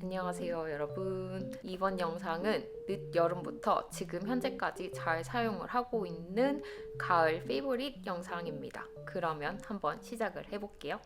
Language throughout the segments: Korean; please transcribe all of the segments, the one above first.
안녕하세요 여러분. 이번 영상은 늦 여름부터 지금 현재까지 잘 사용을 하고 있는 가을 페이보릿 영상입니다. 그러면 한번 시작을 해볼게요.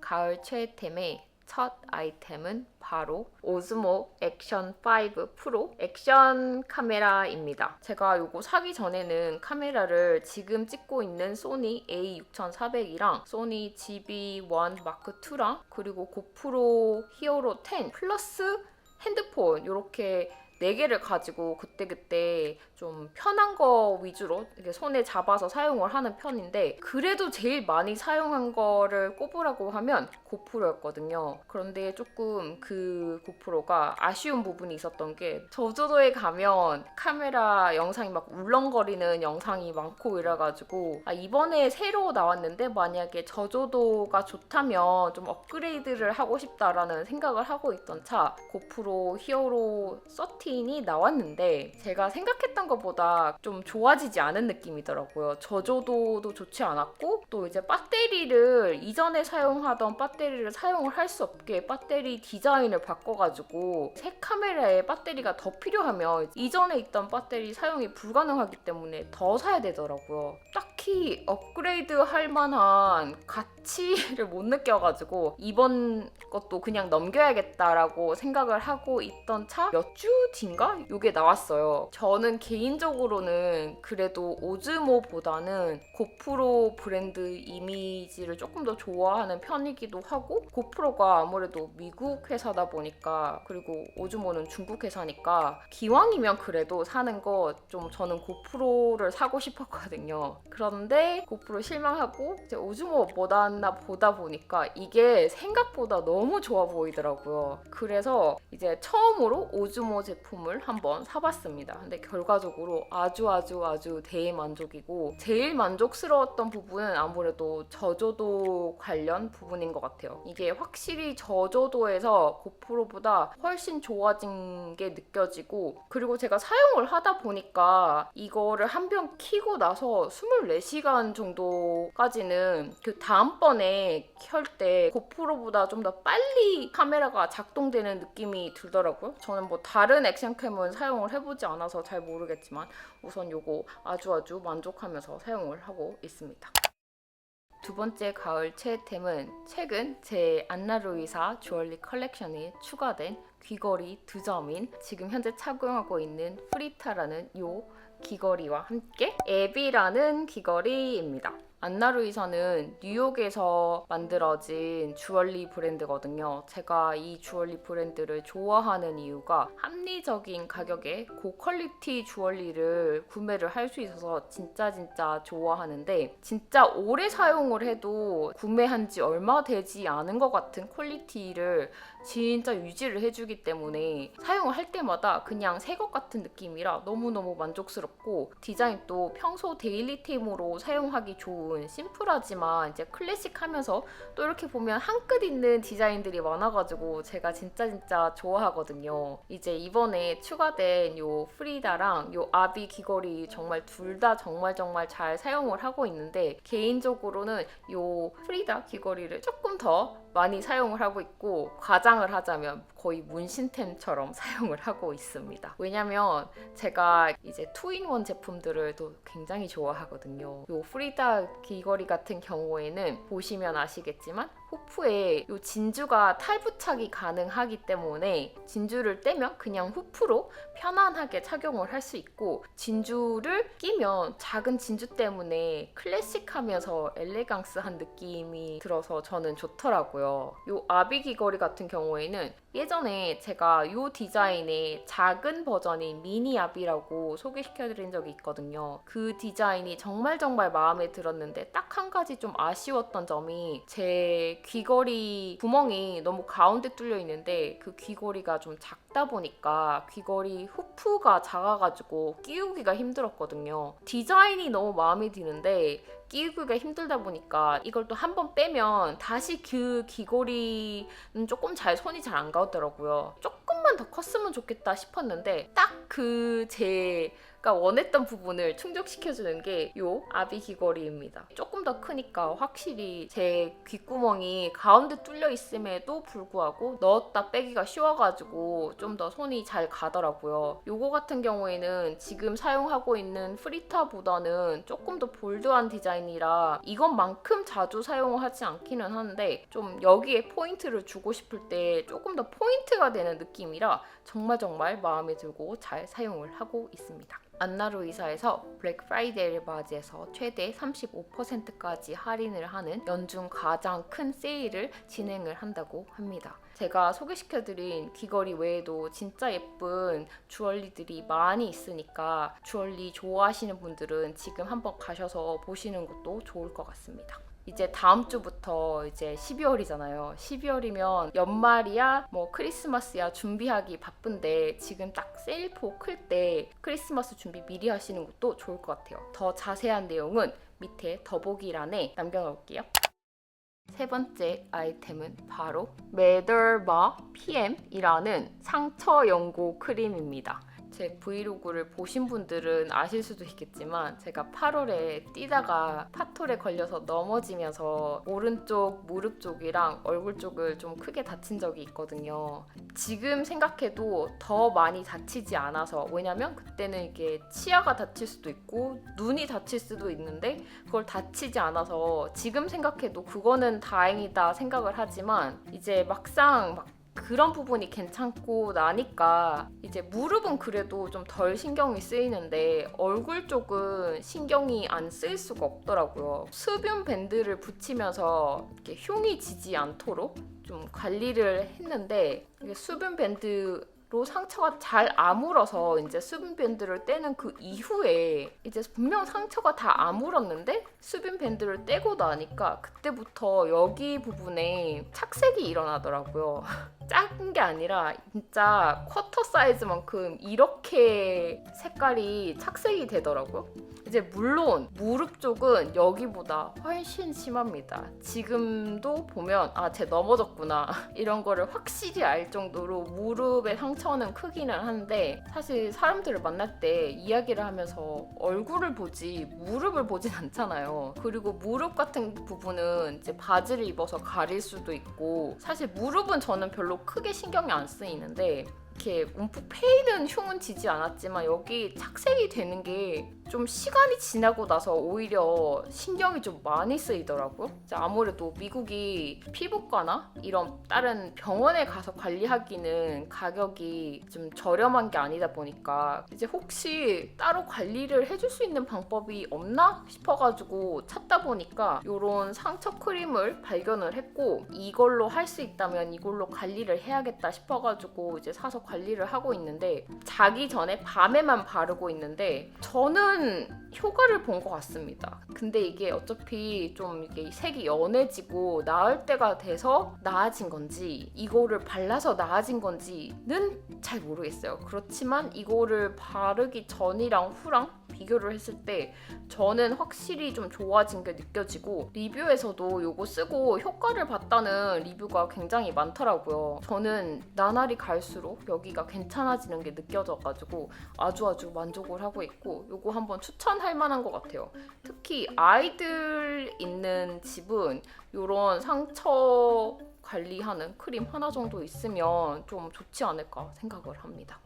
가을 최애템의 첫 아이템은 바로 오즈모 액션 5 프로 액션 카메라입니다. 제가 이거 사기 전에는 카메라를 지금 찍고 있는 소니 A6400이랑 소니 GB1 마크 2랑 그리고 고프로 히어로 10 플러스 핸드폰 이렇게 4개를 가지고 그때그때 좀 편한 거 위주로 이렇게 손에 잡아서 사용을 하는 편인데 그래도 제일 많이 사용한 거를 꼽으라고 하면 고프로였거든요. 그런데 조금 그 고프로가 아쉬운 부분이 있었던 게 저조도에 가면 카메라 영상이 막 울렁거리는 영상이 많고 이래가지고 아, 이번에 새로 나왔는데 만약에 저조도가 좋다면 좀 업그레이드를 하고 싶다라는 생각을 하고 있던 차 고프로 히어로 13이 나왔는데 제가 생각했던 것보다 좀 좋아지지 않은 느낌이더라고요. 저조도도 좋지 않았고 또 이제 배터리를 이전에 사용하던 배터리를 사용을 할 수 없게 배터리 디자인을 바꿔가지고 새 카메라에 배터리가 더 필요하면 이전에 있던 배터리 사용이 불가능하기 때문에 더 사야 되더라고요. 딱히 업그레이드 할 만한 가치를 못 느껴가지고 이번 것도 그냥 넘겨야겠다라고 생각을 하고 있던 차 몇 주 뒤인가? 이게 나왔어요. 저는 개 인적으로는 그래도 오즈모보다는 고프로 브랜드 이미지를 조금 더 좋아하는 편이기도 하고 고프로가 아무래도 미국 회사다 보니까 그리고 오즈모는 중국 회사니까 기왕이면 그래도 사는 거 좀 저는 고프로를 사고 싶었거든요. 그런데 고프로 실망하고 이제 오즈모 뭐다나 보다 보니까 이게 생각보다 너무 좋아 보이더라고요. 그래서 이제 처음으로 오즈모 제품을 한번 사봤습니다. 근데 결과적으로 아주 아주 아주 대만족이고 제일 만족스러웠던 부분은 아무래도 저조도 관련 부분인 것 같아요. 이게 확실히 저조도에서 고프로보다 훨씬 좋아진 게 느껴지고 그리고 제가 사용을 하다 보니까 이거를 한 병 키고 나서 24시간 정도까지는 그 다음번에 켤 때 고프로보다 좀 더 빨리 카메라가 작동되는 느낌이 들더라고요. 저는 뭐 다른 액션캠은 사용을 해보지 않아서 잘 모르겠지만 우선 요거 아주 아주 만족하면서 사용을 하고 있습니다. 두 번째 가을 최애템은 최근 제 안나루이사 주얼리 컬렉션에 추가된 귀걸이 두 점인 지금 현재 착용하고 있는 프리타라는 요 귀걸이와 함께 에비라는 귀걸이입니다. 안나루이사는 뉴욕에서 만들어진 주얼리 브랜드거든요. 제가 이 주얼리 브랜드를 좋아하는 이유가 합리적인 가격에 고퀄리티 주얼리를 구매를 할 수 있어서 진짜 진짜 좋아하는데 진짜 오래 사용을 해도 구매한 지 얼마 되지 않은 것 같은 퀄리티를 진짜 유지를 해주기 때문에 사용을 할 때마다 그냥 새 것 같은 느낌이라 너무너무 만족스럽고 디자인도 평소 데일리템으로 사용하기 좋은 심플하지만 이제 클래식하면서 또 이렇게 보면 한 끗 있는 디자인들이 많아가지고 제가 진짜 진짜 좋아하거든요. 이제 이번에 추가된 요 프리다랑 요 아비 귀걸이 정말 둘 다 정말 정말 잘 사용을 하고 있는데 개인적으로는 요 프리다 귀걸이를 조금 더 많이 사용을 하고 있고 과장을 하자면 거의 문신템처럼 사용을 하고 있습니다. 왜냐면 제가 이제 투인원 제품들을 또 굉장히 좋아하거든요. 요 프리다 귀걸이 같은 경우에는 보시면 아시겠지만 후프에 요 진주가 탈부착이 가능하기 때문에 진주를 떼면 그냥 후프로 편안하게 착용을 할 수 있고 진주를 끼면 작은 진주 때문에 클래식하면서 엘레강스한 느낌이 들어서 저는 좋더라고요. 요 아비 귀걸이 같은 경우에는 예전에 제가 요 디자인의 작은 버전인 미니 아비라고 소개시켜드린 적이 있거든요. 그 디자인이 정말 정말 마음에 들었는데 딱 한 가지 좀 아쉬웠던 점이 제 귀걸이 구멍이 너무 가운데 뚫려 있는데 그 귀걸이가 좀 작다 보니까 귀걸이 후프가 작아가지고 끼우기가 힘들었거든요. 디자인이 너무 마음에 드는데 끼우기가 힘들다 보니까 이걸 또 한 번 빼면 다시 그 귀걸이는 조금 잘 손이 잘 안 가더라고요. 조금만 더 컸으면 좋겠다 싶었는데 딱 그 제가 원했던 부분을 충족시켜주는 게 요 아비 귀걸이입니다. 조금 더 크니까 확실히 제 귓구멍이 가운데 뚫려 있음에도 불구하고 넣었다 빼기가 쉬워가지고 좀 더 손이 잘 가더라고요. 요거 같은 경우에는 지금 사용하고 있는 프리타보다는 조금 더 볼드한 디자인 이라 이것만큼 자주 사용하지 않기는 하는데 좀 여기에 포인트를 주고 싶을 때 조금 더 포인트가 되는 느낌이라 정말 정말 마음에 들고 잘 사용을 하고 있습니다. 안나루 이사에서 블랙 프라이데이를 맞이해서 최대 35%까지 할인을 하는 연중 가장 큰 세일을 진행을 한다고 합니다. 제가 소개시켜드린 귀걸이 외에도 진짜 예쁜 주얼리들이 많이 있으니까 주얼리 좋아하시는 분들은 지금 한번 가셔서 보시는 것도 좋을 것 같습니다. 이제 다음 주부터 이제 12월이잖아요. 12월이면 연말이야, 뭐 크리스마스야 준비하기 바쁜데 지금 딱 세일포 클 때 크리스마스 준비 미리 하시는 것도 좋을 것 같아요. 더 자세한 내용은 밑에 더보기란에 남겨놓을게요. 세 번째 아이템은 바로 메더바 PM이라는 상처 연고 크림입니다. 제 브이로그를 보신 분들은 아실 수도 있겠지만 제가 8월에 뛰다가 파톨에 걸려서 넘어지면서 오른쪽 무릎 쪽이랑 얼굴 쪽을 좀 크게 다친 적이 있거든요. 지금 생각해도 더 많이 다치지 않아서 왜냐면 그때는 이게 치아가 다칠 수도 있고 눈이 다칠 수도 있는데 그걸 다치지 않아서 지금 생각해도 그거는 다행이다 생각을 하지만 이제 막상 막 그런 부분이 괜찮고 나니까 이제 무릎은 그래도 좀 덜 신경이 쓰이는데 얼굴 쪽은 신경이 안 쓰일 수가 없더라고요. 수분 밴드를 붙이면서 이렇게 흉이 지지 않도록 좀 관리를 했는데 수분 밴드 로 상처가 잘 아물어서 이제 수분 밴드를 떼는 그 이후에 이제 분명 상처가 다 아물었는데 수분 밴드를 떼고 나니까 그때부터 여기 부분에 착색이 일어나더라고요. 작은 게 아니라 진짜 쿼터 사이즈만큼 이렇게 색깔이 착색이 되더라고요. 이제 물론 무릎 쪽은 여기보다 훨씬 심합니다. 지금도 보면 아, 쟤 넘어졌구나. 이런 거를 확실히 알 정도로 무릎의 상처는 크기는 한데 사실 사람들을 만날 때 이야기를 하면서 얼굴을 보지 무릎을 보진 않잖아요. 그리고 무릎 같은 부분은 이제 바지를 입어서 가릴 수도 있고 사실 무릎은 저는 별로 크게 신경이 안 쓰이는데 이렇게 움푹 패이는 흉은 지지 않았지만 여기 착색이 되는 게 좀 시간이 지나고 나서 오히려 신경이 좀 많이 쓰이더라고요. 아무래도 미국이 피부과나 이런 다른 병원에 가서 관리하기는 가격이 좀 저렴한 게 아니다 보니까 이제 혹시 따로 관리를 해줄 수 있는 방법이 없나 싶어가지고 찾다 보니까 이런 상처 크림을 발견을 했고 이걸로 할 수 있다면 이걸로 관리를 해야겠다 싶어가지고 이제 사서 관리를 하고 있는데 자기 전에 밤에만 바르고 있는데 저는 효과를 본 것 같습니다. 근데 이게 어차피 좀 이게 색이 연해지고 나을 때가 돼서 나아진 건지 이거를 발라서 나아진 건지는 잘 모르겠어요. 그렇지만 이거를 바르기 전이랑 후랑 비교를 했을 때 저는 확실히 좀 좋아진 게 느껴지고 리뷰에서도 이거 쓰고 효과를 봤다는 리뷰가 굉장히 많더라고요. 저는 나날이 갈수록 여기가 괜찮아지는 게 느껴져가지고 아주 아주 만족을 하고 있고 이거 한번 추천할 만한 것 같아요. 특히 아이들 있는 집은 이런 상처 관리하는 크림 하나 정도 있으면 좀 좋지 않을까 생각을 합니다.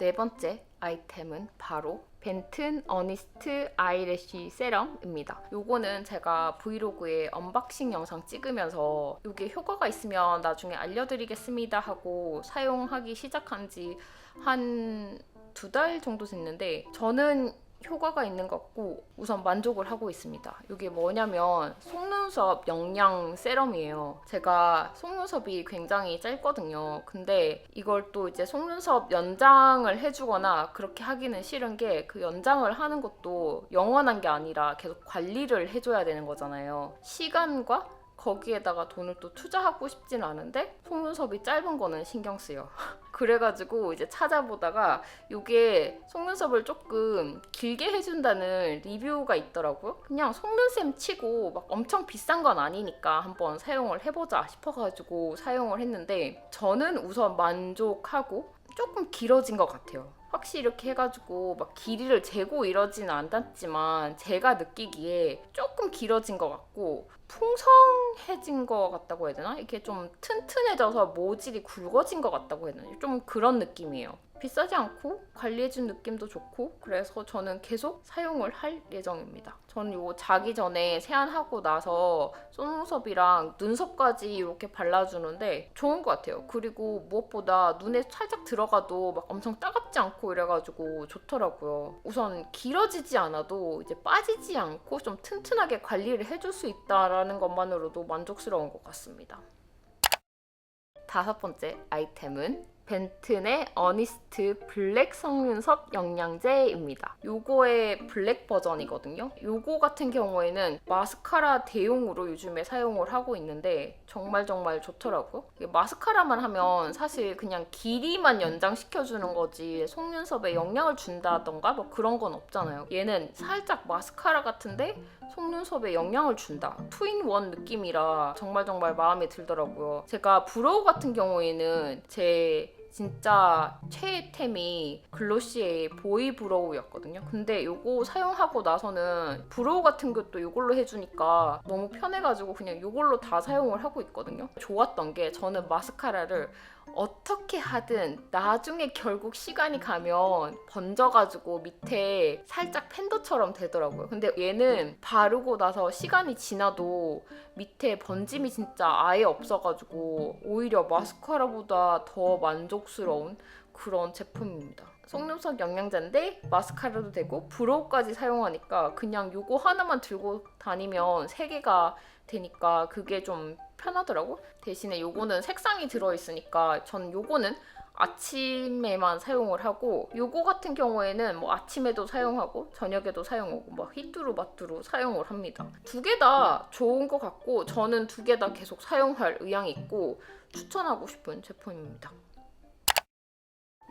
네 번째 아이템은 바로 벤튼 어니스트 아이래쉬 세럼입니다. 요거는 제가 브이로그에 언박싱 영상 찍으면서 이게 효과가 있으면 나중에 알려드리겠습니다 하고 사용하기 시작한 지 한 두 달 정도 됐는데 저는 효과가 있는 것 같고 우선 만족을 하고 있습니다. 이게 뭐냐면 속눈썹 영양 세럼이에요. 제가 속눈썹이 굉장히 짧거든요. 근데 이걸 또 이제 속눈썹 연장을 해주거나 그렇게 하기는 싫은 게 그 연장을 하는 것도 영원한 게 아니라 계속 관리를 해줘야 되는 거잖아요. 시간과 거기에다가 돈을 또 투자하고 싶진 않은데 속눈썹이 짧은 거는 신경 쓰여. 그래가지고 이제 찾아보다가 이게 속눈썹을 조금 길게 해준다는 리뷰가 있더라고요. 그냥 속눈샘 치고 막 엄청 비싼 건 아니니까 한번 사용을 해보자 싶어가지고 사용을 했는데 저는 우선 만족하고 조금 길어진 것 같아요. 확실히 이렇게 해가지고 막 길이를 재고 이러지는 않았지만 제가 느끼기에 조금 길어진 것 같고 풍성해진 것 같다고 해야 되나? 이렇게 좀 튼튼해져서 모질이 굵어진 것 같다고 해야 되나? 좀 그런 느낌이에요. 비싸지 않고 관리해준 느낌도 좋고 그래서 저는 계속 사용을 할 예정입니다. 저는 이거 자기 전에 세안하고 나서 속눈썹이랑 눈썹까지 이렇게 발라주는데 좋은 것 같아요. 그리고 무엇보다 눈에 살짝 들어가도 막 엄청 따갑지 않고 이래가지고 좋더라고요. 우선 길어지지 않아도 이제 빠지지 않고 좀 튼튼하게 관리를 해줄 수 있다라는 것만으로도 만족스러운 것 같습니다. 다섯 번째 아이템은 벤튼의 어니스트 블랙 속눈썹 영양제입니다. 요거의 블랙 버전이거든요. 요거 같은 경우에는 마스카라 대용으로 요즘에 사용을 하고 있는데 정말 정말 좋더라고요. 마스카라만 하면 사실 그냥 길이만 연장시켜주는 거지 속눈썹에 영향을 준다던가 뭐 그런 건 없잖아요. 얘는 살짝 마스카라 같은데 속눈썹에 영향을 준다. 투인원 느낌이라 정말 정말 마음에 들더라고요. 제가 브로우 같은 경우에는 제 진짜 최애템이 글로시의 보이 브로우였거든요. 근데 요거 사용하고 나서는 브로우 같은 것도 요걸로 해주니까 너무 편해가지고 그냥 요걸로 다 사용을 하고 있거든요. 좋았던 게 저는 마스카라를 어떻게 하든 나중에 결국 시간이 가면 번져가지고 밑에 살짝 팬더처럼 되더라고요. 근데 얘는 바르고 나서 시간이 지나도 밑에 번짐이 진짜 아예 없어가지고 오히려 마스카라보다 더 만족스러운 그런 제품입니다. 속눈썹 영양제인데 마스카라도 되고 브로우까지 사용하니까 그냥 요거 하나만 들고 다니면 세 개가 되니까 그게 좀 편하더라고. 대신에 요거는 색상이 들어있으니까 전 요거는 아침에만 사용을 하고 요거 같은 경우에는 뭐 아침에도 사용하고 저녁에도 사용하고 뭐 히뚜루 마뚜루 사용을 합니다. 두 개 다 좋은 것 같고 저는 두 개 다 계속 사용할 의향이 있고 추천하고 싶은 제품입니다.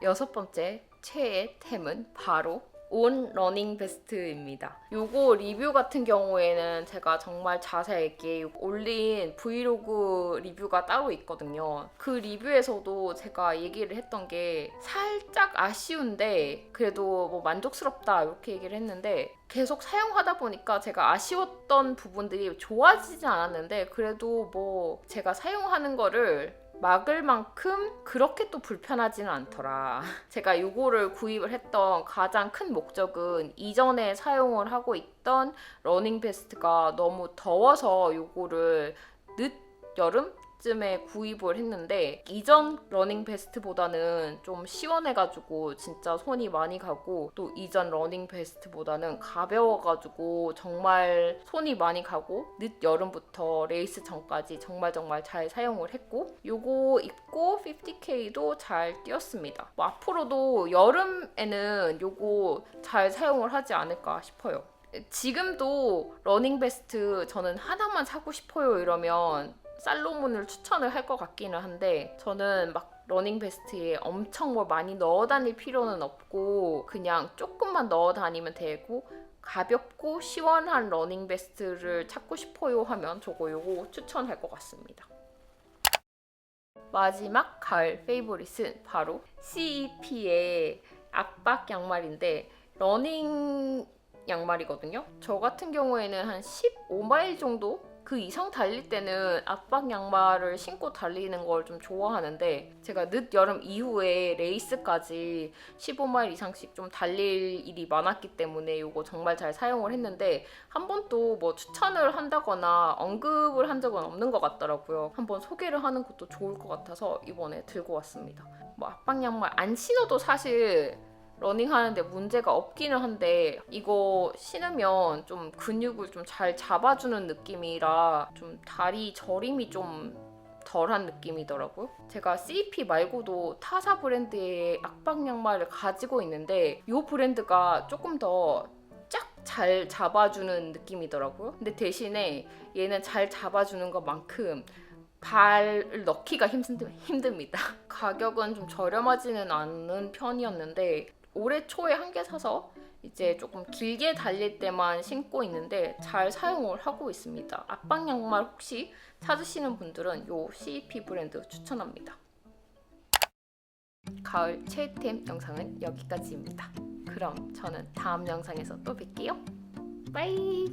여섯 번째 최애 템은 바로 온 러닝 베스트입니다. 요거 리뷰 같은 경우에는 제가 정말 자세하게 올린 브이로그 리뷰가 따로 있거든요. 그 리뷰에서도 제가 얘기를 했던 게 살짝 아쉬운데 그래도 뭐 만족스럽다 이렇게 얘기를 했는데 계속 사용하다 보니까 제가 아쉬웠던 부분들이 좋아지지 않았는데 그래도 뭐 제가 사용하는 거를 막을 만큼 그렇게 또 불편하지는 않더라. 제가 요거를 구입을 했던 가장 큰 목적은 이전에 사용을 하고 있던 러닝 베스트가 너무 더워서 요거를 늦 여름 쯤에 구입을 했는데 이전 러닝 베스트보다는 좀 시원해가지고 진짜 손이 많이 가고 또 이전 러닝 베스트보다는 가벼워가지고 정말 손이 많이 가고 늦 여름부터 레이스 전까지 정말 정말 잘 사용을 했고 요거 입고 50K도 잘 뛰었습니다. 뭐 앞으로도 여름에는 요거 잘 사용을 하지 않을까 싶어요. 지금도 러닝 베스트 저는 하나만 사고 싶어요 이러면 살로몬을 추천을 할 것 같기는 한데 저는 막 러닝 베스트에 엄청 뭘 많이 넣어 다닐 필요는 없고 그냥 조금만 넣어 다니면 되고 가볍고 시원한 러닝 베스트를 찾고 싶어요 하면 저거 요거 추천할 것 같습니다. 마지막 가을 페이보릿은 바로 CEP의 압박 양말인데 러닝 양말이거든요. 저 같은 경우에는 한 15마일 정도 그 이상 달릴 때는 압박 양말을 신고 달리는 걸 좀 좋아하는데 제가 늦 여름 이후에 레이스까지 15마일 이상씩 좀 달릴 일이 많았기 때문에 이거 정말 잘 사용을 했는데 한 번도 뭐 추천을 한다거나 언급을 한 적은 없는 것 같더라고요. 한번 소개를 하는 것도 좋을 것 같아서 이번에 들고 왔습니다. 뭐 압박 양말 안 신어도 사실 러닝 하는데 문제가 없기는 한데 이거 신으면 좀 근육을 좀 잘 잡아주는 느낌이라 좀 다리 저림이 좀 덜한 느낌이더라고요. 제가 CP 말고도 타사 브랜드의 압박 양말을 가지고 있는데 이 브랜드가 조금 더 쫙잘 잡아주는 느낌이더라고요. 근데 대신에 얘는 잘 잡아주는 것만큼 발을 넣기가 힘듭니다. 가격은 좀 저렴하지는 않은 편이었는데 올해 초에 한 개 사서 이제 조금 길게 달릴 때만 신고 있는데 잘 사용을 하고 있습니다. 압박 양말 혹시 찾으시는 분들은 요 CEP 브랜드 추천합니다. 가을 최애템 영상은 여기까지입니다. 그럼 저는 다음 영상에서 또 뵐게요. 빠이!